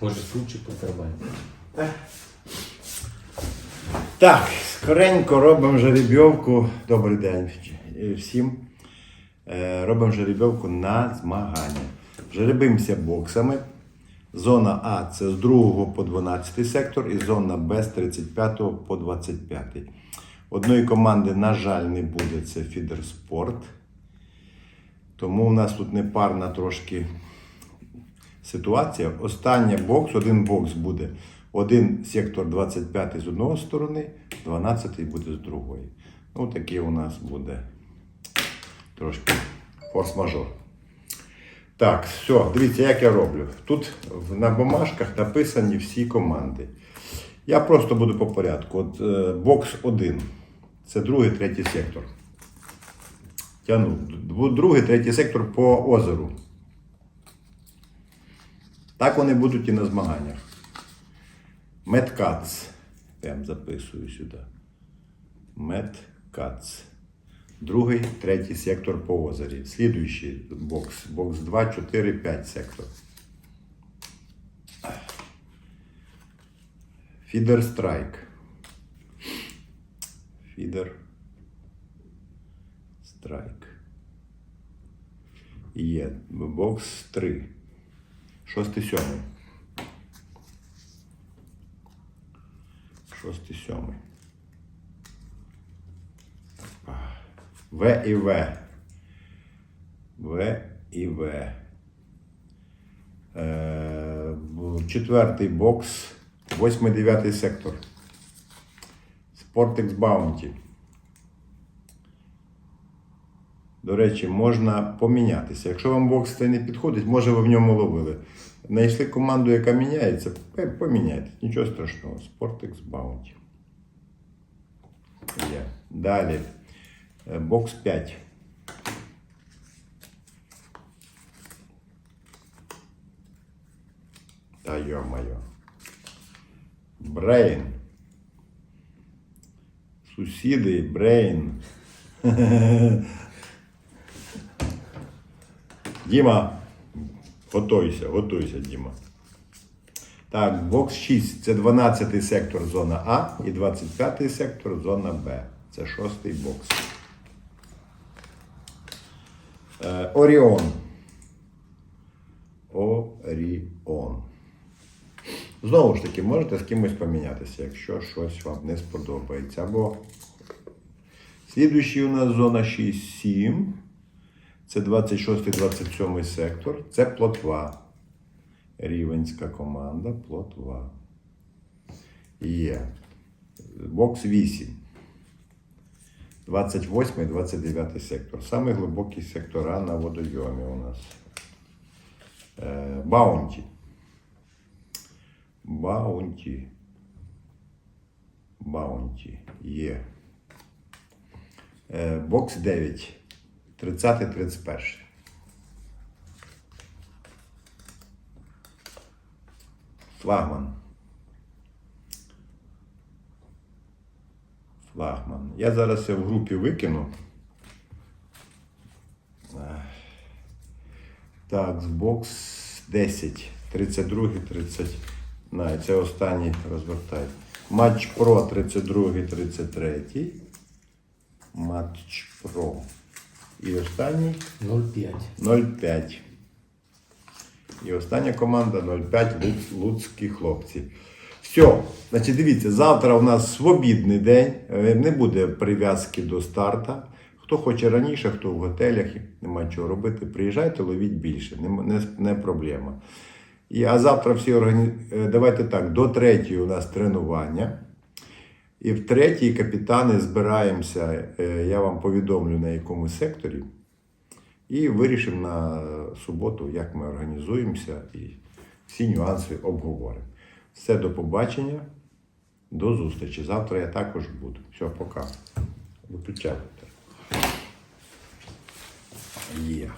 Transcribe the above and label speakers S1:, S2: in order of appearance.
S1: Може, супчик потербаємо.
S2: Так, скоренько робимо жеребьовку. Добрий день е, всім. Е, Робимо жеребьовку на змагання. Жеребимося боксами. Зона А це з 2 по 12 сектор і зона Б з 35 по 25. Одної команди, на жаль, не буде це Фідерспорт. Тому у нас тут непарна трошки ситуація. Останній бокс, один бокс буде. Один сектор 25 з одної сторони, 12 буде з другої. Ну, такий у нас буде трошки форс-мажор. Так, все, дивіться, як я роблю. Тут на бумажках написані всі команди. Я просто буду по порядку. От е, бокс 1 це другий, третій сектор. Тяну. Другий, третій сектор по озеру. Так вони будуть і на змаганнях. Медкац. Прям записую сюди. Медкац. Другий, третій сектор по озері. Слідуючий бокс. Бокс 2, 4, 5 сектор. Фідер страйк. Фідер страйк. Є. Бокс 3. Шостий, сьомий. Шостий, сьомий. В і В. В і В. Е, Четвертий бокс. Восьмий, дев'ятий сектор. Спортекс Баунті. До речі, можна помінятися. Якщо вам бокс цей не підходить, може ви в ньому ловили. Знайшли команду, яка міняється, поміняйтесь. Нічого страшного. Sportex Bounty. Є. Далі. Е, Бокс 5. Та йо-моє. Брейн. Сусіди, Брейн. Діма, готуйся, готуйся, Діма. Так, бокс 6 це 12 сектор зона А і 25 сектор зона Б. Це шостий бокс. Е, Оріон. Оріон. Знову ж таки, можете з кимось помінятися, якщо щось вам не сподобається. Або слідуючий у нас зона 6-7. Це 26-27 сектор. Це плотва. Рівенська команда плотва. Є. Бокс 8. 28 29 сектор. Самий глибокий сектора на водойомі у нас. Е, Баунті. Баунті. Баунті. Є. Е, Бокс 9. 30 31. Флагман. Флагман. Я зараз це в групі викину. Так, бокс 10, 32, 30. На, це останній розвертай. Матч Про 32, 33. Матч Про. І останній
S1: 0,5.
S2: 0,5. І остання команда 0,5 Луц, Луцькі хлопці. Все, значить, дивіться, завтра у нас свобідний день, е, не буде прив'язки до старта. Хто хоче раніше, хто в готелях, нема чого робити, приїжджайте, ловіть більше, не, не, не проблема. І, а завтра всі органі... е, давайте так, до третьої у нас тренування. І в третій капітани збираємося, е, я вам повідомлю на якому секторі. І вирішимо на суботу, як ми організуємося і всі нюанси обговоримо. Все, до побачення, до зустрічі. Завтра я також буду. Все, пока. Виключайте. Є.